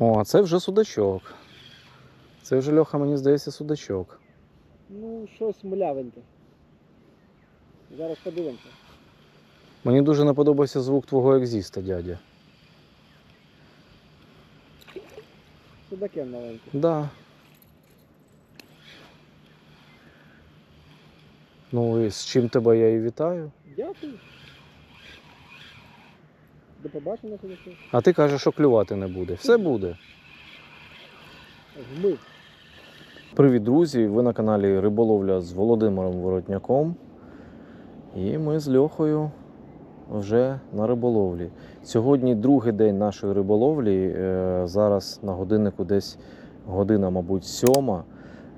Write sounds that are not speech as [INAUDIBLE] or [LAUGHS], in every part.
О, це вже судачок. Це вже Льоха, мені здається, судачок. Ну, щось млявеньке. Зараз подивимося. Мені дуже не подобається звук твого екзіста, дядя. Судакен маленький. Да. Ну і з чим тебе я і вітаю. Дякую. До побачення. А ти кажеш, що клювати не буде. Все буде. Вмив. Привіт, друзі! Ви на каналі Риболовля з Володимиром Воротняком. І ми з Льохою вже на риболовлі. Сьогодні другий день нашої риболовлі. Е, Зараз на годиннику десь година, мабуть, сьома.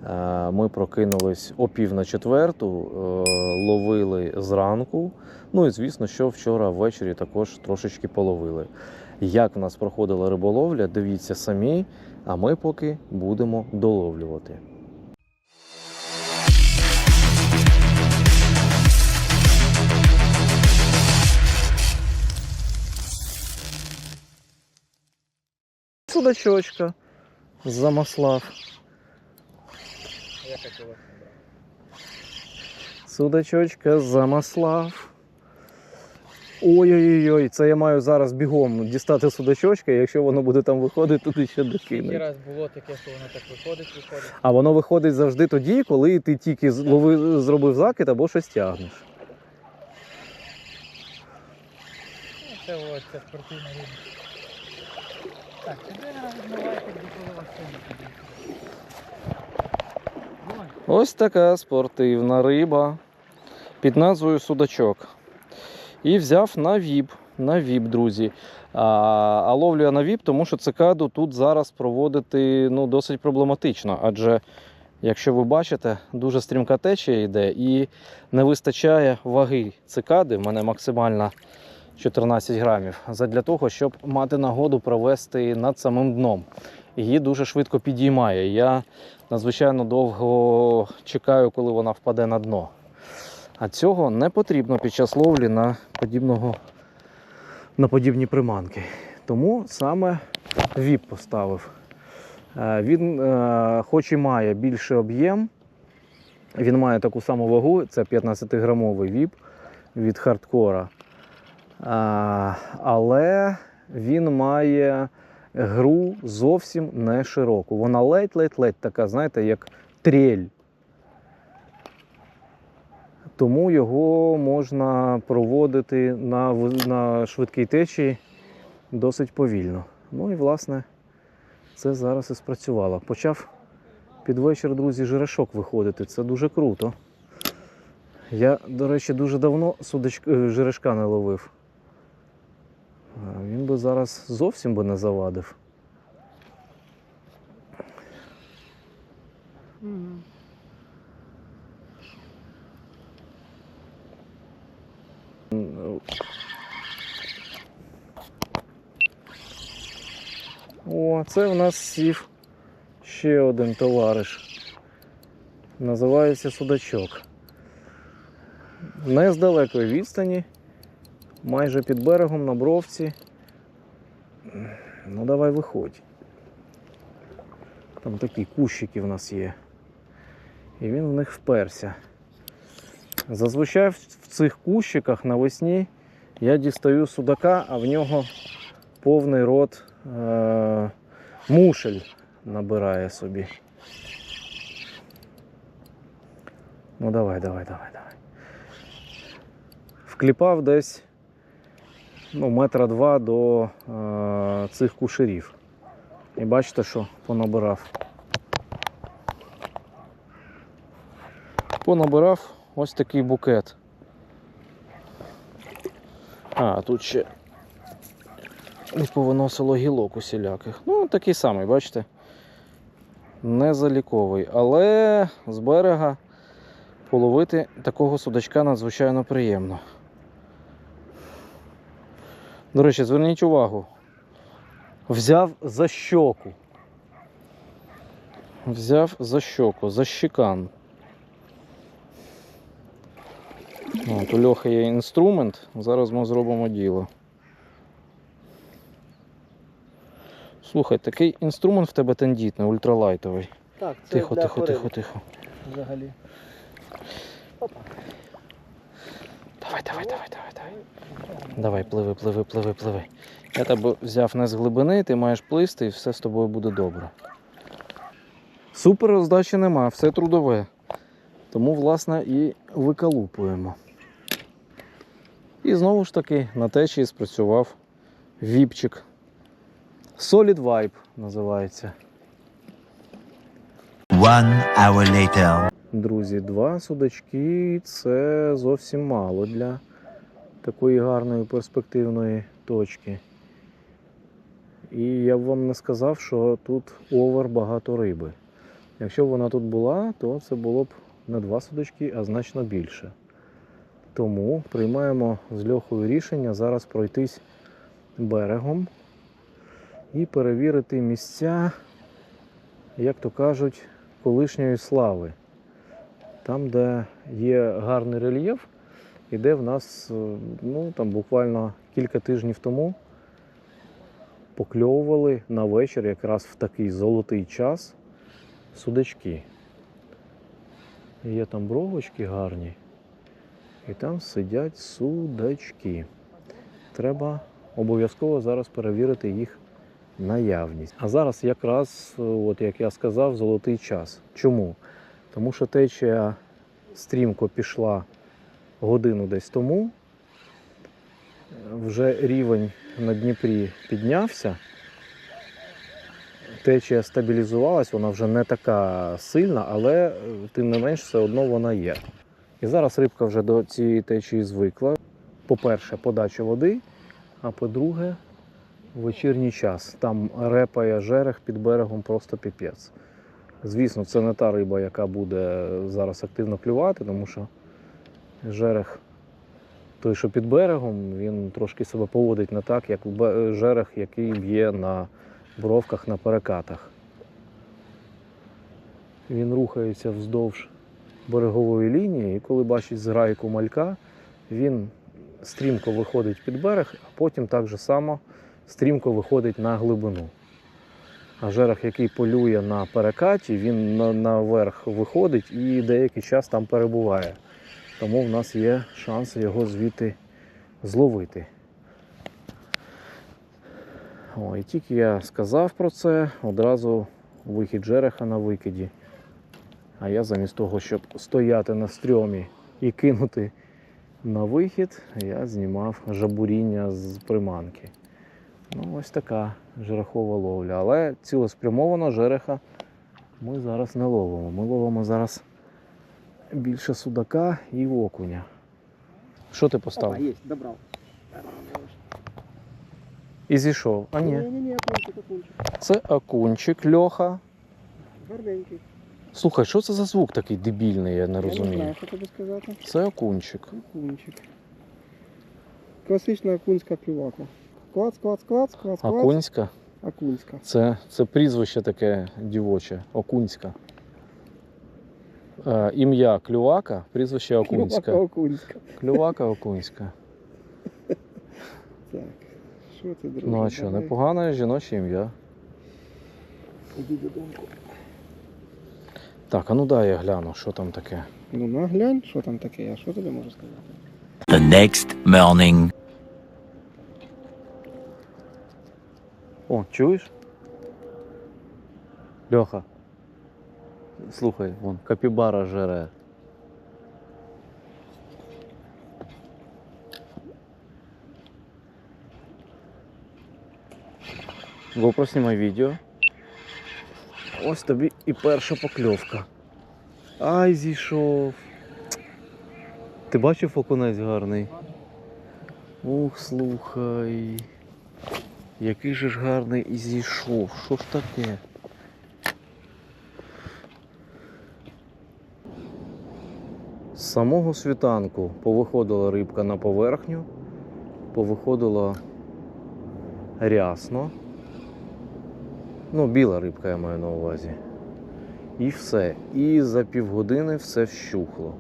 Е, Ми прокинулись о пів на четверту, е, ловили зранку. Ну і звісно, що вчора ввечері також трошечки половили. Як в нас проходила риболовля, дивіться самі, а ми поки будемо доловлювати. Судачочка замаслав. Я хотіла. Судачочка замаслав. Ой-ой-ой, це я маю зараз бігом дістати судачочка, і якщо воно буде там виходити, туди ще докинуть. раз було таке, що воно так виходить, виходить. А воно виходить завжди тоді, коли ти тільки зловив, зробив закид або щось тягнеш. Ну, це ось це спортивна рівня. Так, чотири відмивайте, де коли вас сьогодні Ось така спортивна риба під назвою Судачок. І взяв на віп. На віп, друзі. А, а ловлю я на віп, тому що цикаду тут зараз проводити ну, досить проблематично. Адже, якщо ви бачите, дуже стрімка течія йде і не вистачає ваги цикади. В мене максимальна 14 грамів. Задля того, щоб мати нагоду провести над самим дном. Її дуже швидко підіймає. Я надзвичайно довго чекаю, коли вона впаде на дно. А цього не потрібно під час ловлі на, подібного, на подібні приманки. Тому саме віп поставив. Е, Він, е, хоч і має більший об'єм, він має таку саму вагу, це 15-грамовий віп від хардкора. Але він має гру зовсім не широку. Вона ледь-ледь-ледь така, знаєте, як трель. Тому його можна проводити на, на швидкій течії досить повільно. Ну і власне це зараз і спрацювало. Почав під вечір, друзі, жирешок виходити. Це дуже круто. Я, до речі, дуже давно судоч... е, жирешка не ловив. Він би зараз зовсім би не завадив. О, це в нас сів ще один товариш. Називається судачок. Не з далекої відстані, майже під берегом на бровці. Ну, давай виходь. Там такі кущики в нас є. І він в них вперся. Зазвичай в цих кущиках навесні я дістаю судака, а в нього повний рот е- мушель набирає собі. Ну давай, давай, давай, давай. Вкліпав десь ну, метра два до е- цих кушерів. І бачите, що понабирав. Понабирав ось такий букет. А, тут ще повиносило гілок усіляких. Ну, такий самий, бачите? Не заліковий. Але з берега половити такого судачка надзвичайно приємно. До речі, зверніть увагу. Взяв за щоку. Взяв за щоку, за щекан. От, у Льохи є інструмент, зараз ми зробимо діло. Слухай, такий інструмент в тебе тендітний, ультралайтовий. Так, це Тихо, для тихо, тихо, тихо. взагалі. Давай, давай, давай, давай, давай. Давай, пливи, пливи, пливи, пливи. Я тебе взяв не з глибини, ти маєш плисти і все з тобою буде добре. Супер роздачі нема, все трудове. Тому, власне, і викалупуємо. І знову ж таки на течії спрацював віпчик. Solid Vibe називається. One hour later. Друзі, два судачки це зовсім мало для такої гарної перспективної точки. І я б вам не сказав, що тут овер багато риби. Якщо б вона тут була, то це було б не два судачки, а значно більше. Тому приймаємо з льохою рішення зараз пройтись берегом і перевірити місця, як то кажуть, колишньої слави. Там, де є гарний рельєф, і де в нас е, ну, там буквально кілька тижнів тому покльовували на вечір якраз в такий золотий час судачки. Є там бровочки гарні, і там сидять судачки. Треба обов'язково зараз перевірити їх наявність. А зараз якраз, от як я сказав, золотий час. Чому? Тому що течія стрімко пішла годину десь тому. Вже рівень на Дніпрі піднявся. Течія стабілізувалась, вона вже не така сильна, але тим не менш все одно вона є. І зараз рибка вже до цієї течії звикла. По-перше, подача води, а по-друге, вечірній час. Там репає жерех під берегом просто піпець. Звісно, це не та риба, яка буде зараз активно клювати, тому що жерех, той, що під берегом, він трошки себе поводить не так, як жерех, який б'є на бровках на перекатах. Він рухається вздовж берегової лінії, і коли бачить зграйку малька, він стрімко виходить під берег, а потім так же само стрімко виходить на глибину. Жерех, який полює на перекаті, він наверх виходить і деякий час там перебуває. Тому в нас є шанс його звідти зловити. О, і тільки я сказав про це, одразу вихід жереха на викиді. А я замість того, щоб стояти на стрьомі і кинути на вихід, я знімав жабуріння з приманки. Ну, ось така жерехова ловля. Але цілеспрямовано жереха ми зараз не ловимо. Ми ловимо зараз більше судака і окуня. Що ти Опа, поставив? є, добрав. І зійшов. А ні. Ні-ні-ні, окунчик, окунчик. Це окунчик Льоха. Гарненький. Слухай, що це за звук такий дебільний, я не Я не розумію. знаю, що тобі сказати. Це окунчик. Окунчик. Класична окунська клювака. Клац, клац, клац, клац, клац. Окунська. Окунська. Це, це прізвище таке дівоче. Окунська. Е, ім'я Клювака, прізвище Клювака Окунська. окунська. Клювака Окунська. Так. Що це, друже? Ну а що, Давай. непогане жіноче ім'я. Іди додому. Так, а ну дай я гляну, що там таке. Ну наглянь, що там таке, я що тобі можу сказати? The next morning. О, чуєш? Льоха. Слухай, вон, капібара жере. GoPro знімай відео. Ось тобі і перша покльовка. Ай, зійшов. Ти бачив окунець гарний? Ух, слухай. Який же ж гарний і зійшов. Що ж таке? З самого світанку повиходила рибка на поверхню, повиходила рясно. Ну, біла рибка я маю на увазі. І все. І за півгодини все вщухло.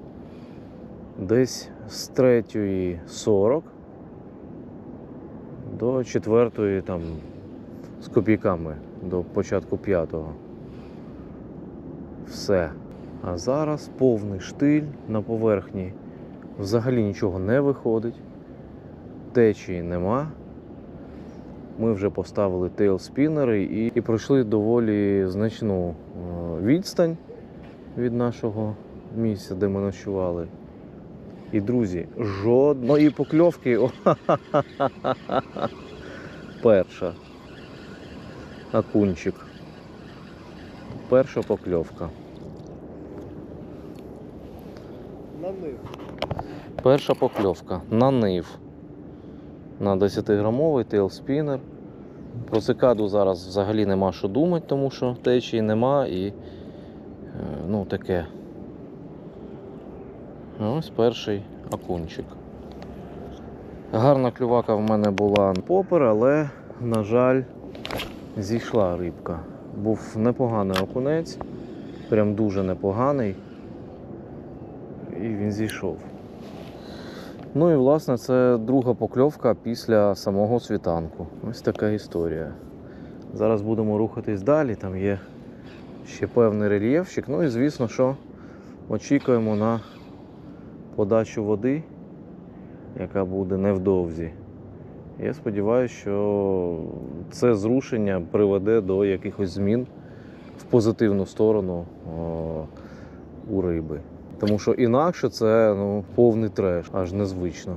Десь з 3.40 до четвертої, там, копійками до початку п'ятого. Все. А зараз повний штиль на поверхні. Взагалі нічого не виходить. Течії нема. Ми вже поставили тейлспінери і, і пройшли доволі значну е, відстань від нашого місця, де ми ночували. І, друзі, жодної покльовки. О, ха-ха-ха-ха-ха. [LAUGHS] Перша. Акунчик. Перша покльовка. На них. Перша покльовка на нив. На 10-грамовий тейлспінер. Про цикаду зараз взагалі нема що думати, тому що течії нема і е, ну таке. Ось перший окунчик. Гарна клювака в мене була попер, але, на жаль, зійшла рибка. Був непоганий окунець, прям дуже непоганий. І він зійшов. Ну і власне це друга покльовка після самого світанку. Ось така історія. Зараз будемо рухатись далі, там є ще певний рельєфчик. Ну і звісно, що очікуємо на подачу води, яка буде невдовзі. Я сподіваюся, що це зрушення приведе до якихось змін в позитивну сторону у риби. Тому що інакше це ну, повний треш, аж незвично.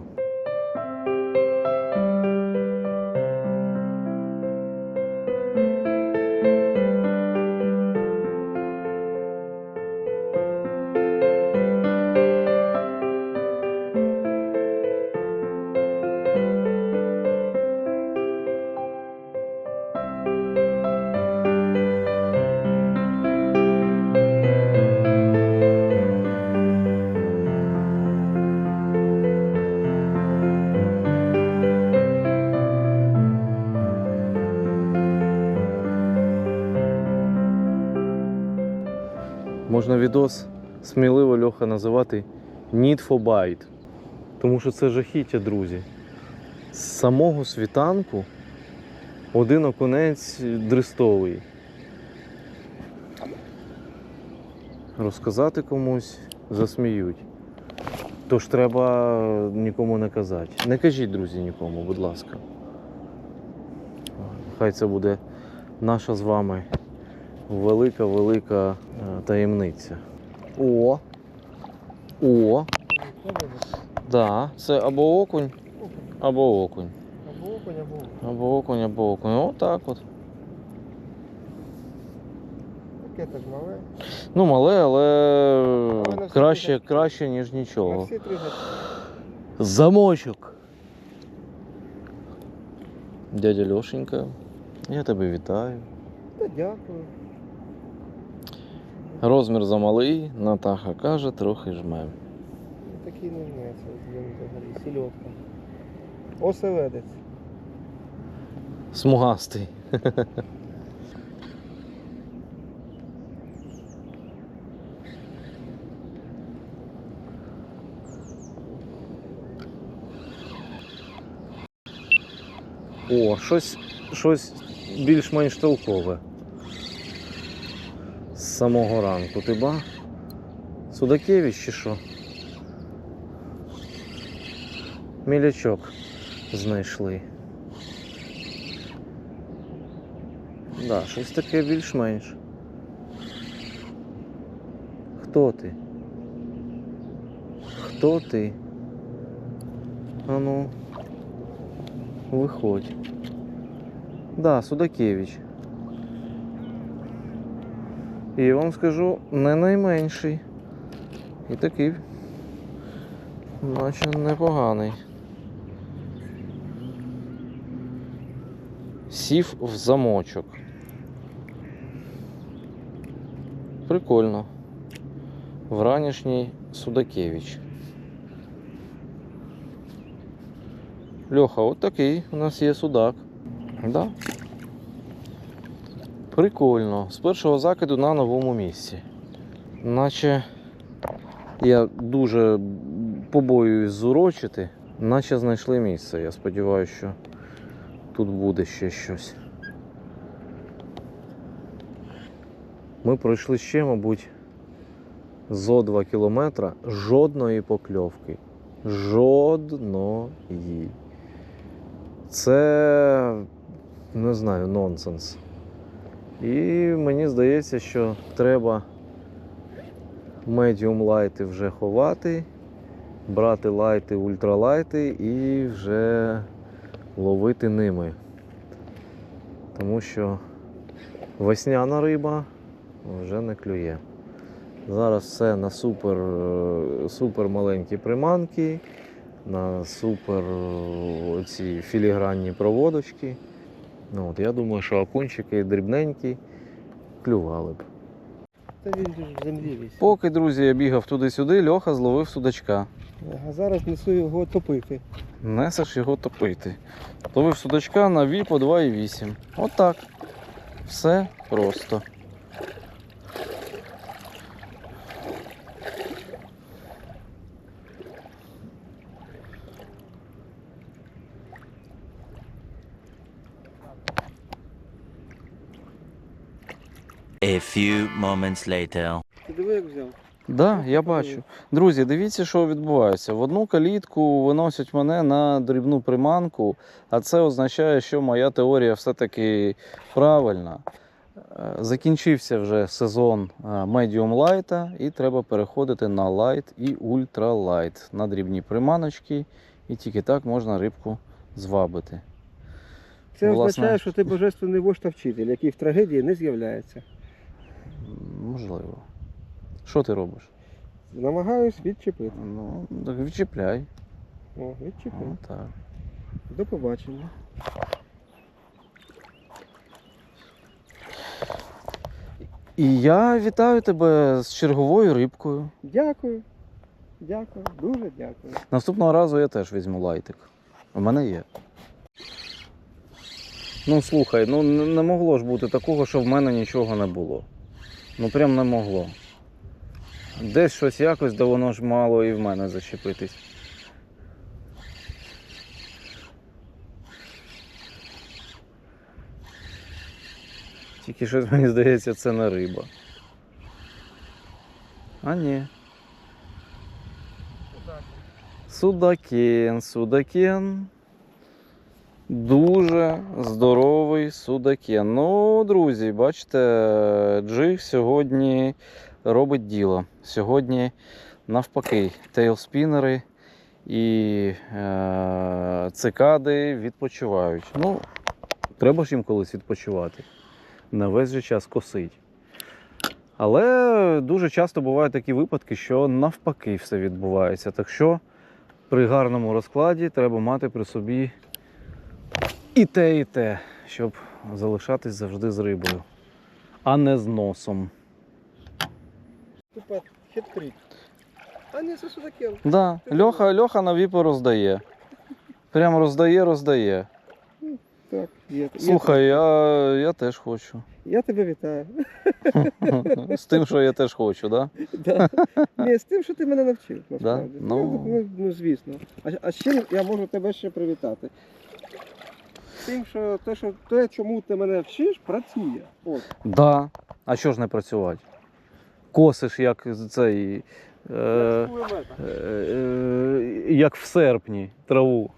Можна відос сміливо Льоха називати Need for Bite. Тому що це жахіття, друзі. З самого світанку один окунець дрестовий. Розказати комусь засміють. Тож треба нікому не казати. Не кажіть, друзі, нікому, будь ласка. Хай це буде наша з вами велика-велика е, таємниця. О! О! Да, це або окунь, або окунь. Або окунь, або окунь. Або окунь, або окунь. Отак от. Таке так мале. Ну, мале, але Але на всі краще, три- краще, ніж На нічого. всі три гачки. Замочок. Дядя Льошенька, я тебе вітаю. Та дякую. Розмір замалий, Натаха каже, трохи жмем. Ну, Такий не він взагалі сільотка. Оселедець. Смугастий. О, щось, щось більш-менш толкове. Самого ранку. Ти ба? Судакевич чи що? Мілячок знайшли. Да, щось таке більш-менш. Хто ти? Хто ти? Ану. Виходь. Да, Судакевич. І я вам скажу, не найменший. І такий. Наче непоганий. Сів в замочок. Прикольно. Вранішній Судакевич. Льоха, от такий у нас є судак. Да? Прикольно. З першого закиду на новому місці. Наче я дуже побоююсь зурочити, наче знайшли місце. Я сподіваюся, що тут буде ще щось. Ми пройшли ще, мабуть, зо 2 кілометра жодної покльовки. Жодної. Це не знаю, нонсенс. І мені здається, що треба медіум лайти вже ховати, брати лайти, ультралайти і вже ловити ними. Тому що весняна риба вже не клює. Зараз все на супер, е, супер маленькі приманки, на супер е, ці філігранні проводочки. Ну, от, я думаю, що окунчики дрібненькі клювали б. Та він ж в землі весь. Поки, друзі, я бігав туди-сюди, Льоха зловив судачка. А зараз несу його топити. Несеш його топити. Ловив судачка на віпо 2,8. Отак. Все просто. A few moments later. Ти диви, як взяв. Да, я бачу. Друзі, дивіться, що відбувається. В одну калітку виносять мене на дрібну приманку, а це означає, що моя теорія все-таки правильна. Е, Закінчився вже сезон медіум лайта, і треба переходити на лайт і ультралайт на дрібні приманочки, і тільки так можна рибку звабити. Це Власне. означає, що ти божественний вождь та вчитель, який в трагедії не з'являється. Можливо. Що ти робиш? Намагаюсь відчепити. Ну, так відчіпляй. О, відчепив. О, так. До побачення. І я вітаю тебе з черговою рибкою. Дякую. Дякую. Дуже дякую. Наступного разу я теж візьму лайтик. У мене є. Ну слухай, ну не могло ж бути такого, що в мене нічого не було. Ну прям не могло. Десь щось якось, да воно ж мало і в мене зачепитись. Тільки щось мені здається, це не риба. А ні. Судакен, судакен. Дуже здоровий судакен. Ну, друзі, бачите, джиг сьогодні робить діло. Сьогодні навпаки, тейлспінери і е, цикади відпочивають. Ну, треба ж їм колись відпочивати. Не весь же час косить. Але дуже часто бувають такі випадки, що навпаки все відбувається. Так що при гарному розкладі треба мати при собі і те, і те, щоб залишатись завжди з рибою, а не з носом. Тупо хитрить. А не це судакен. Да, Льоха, Льоха на віпи роздає. Прям роздає, роздає. Так, є. Слухай, я, я теж хочу. Я, тебе вітаю. [LAUGHS] З тим, що я теж хочу, да? [LAUGHS] Да. Ні, з тим, що ти мене навчив, насправді. Ну. ну, ну звісно. А, а чим я можу тебе ще привітати? Тим, що те, що те, чому ти мене вчиш, працює. От. Да. А що ж не працювати? Косиш, як цей. Е, е, е, як в серпні траву.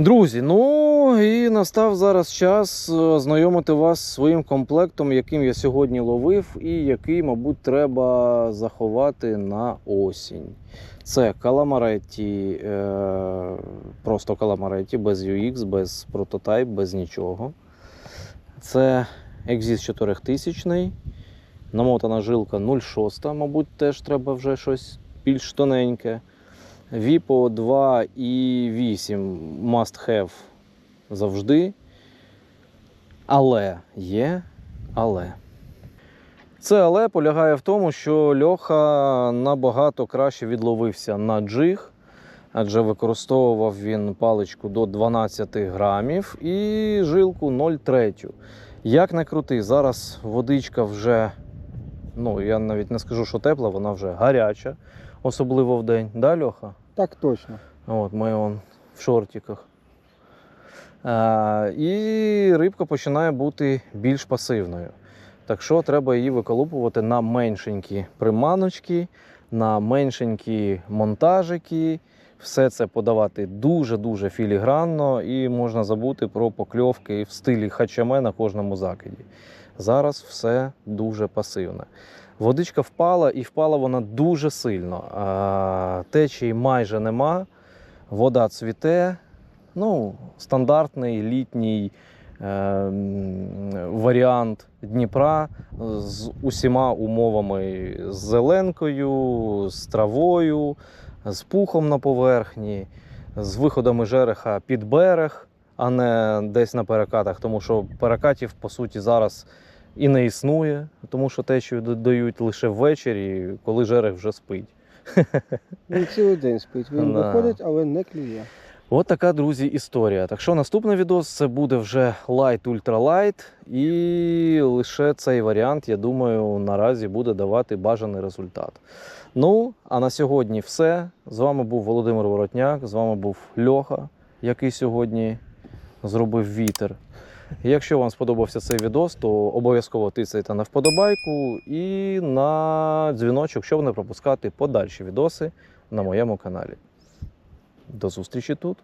Друзі, ну і настав зараз час е, ознайомити вас зі своїм комплектом, яким я сьогодні ловив, і який, мабуть, треба заховати на осінь. Це каламаретті, е, просто каламаретті, без UX, без прототайп, без нічого. Це Exis 4000, намотана жилка 0,6, мабуть, теж треба вже щось більш тоненьке. Vipo 2,8 must have завжди. Але є, але. Це але полягає в тому, що Льоха набагато краще відловився на джиг, адже використовував він паличку до 12 грамів і жилку 0,3. Як не крути, зараз водичка вже, ну я навіть не скажу, що тепла, вона вже гаряча, особливо в день. Да, Льоха? Так точно. От ми он в шортиках. Е, І рибка починає бути більш пасивною. Так що треба її виколупувати на меншенькі приманочки, на меншенькі монтажики. Все це подавати дуже-дуже філігранно і можна забути про покльовки в стилі хачаме на кожному закиді. Зараз все дуже пасивне. Водичка впала і впала вона дуже сильно. Течії майже нема, вода цвіте. Ну, стандартний літній е, варіант Дніпра з усіма умовами з зеленкою, з травою, з пухом на поверхні, з виходами жереха під берег, а не десь на перекатах, тому що перекатів, по суті, зараз і не існує, тому що течію додають лише ввечері, коли жерех вже спить. Він цілий день спить. Він Да. виходить, але не клює. От така, друзі, історія. Так що наступний відос це буде вже Light Ultra Light, і лише цей варіант, я думаю, наразі буде давати бажаний результат. Ну, а на сьогодні все. З вами був Володимир Воротняк, з вами був Льоха, який сьогодні зробив вітер. Якщо вам сподобався цей відос, то обов'язково тицяйте на вподобайку і на дзвіночок, щоб не пропускати подальші відоси на моєму каналі. До зустрічі тут.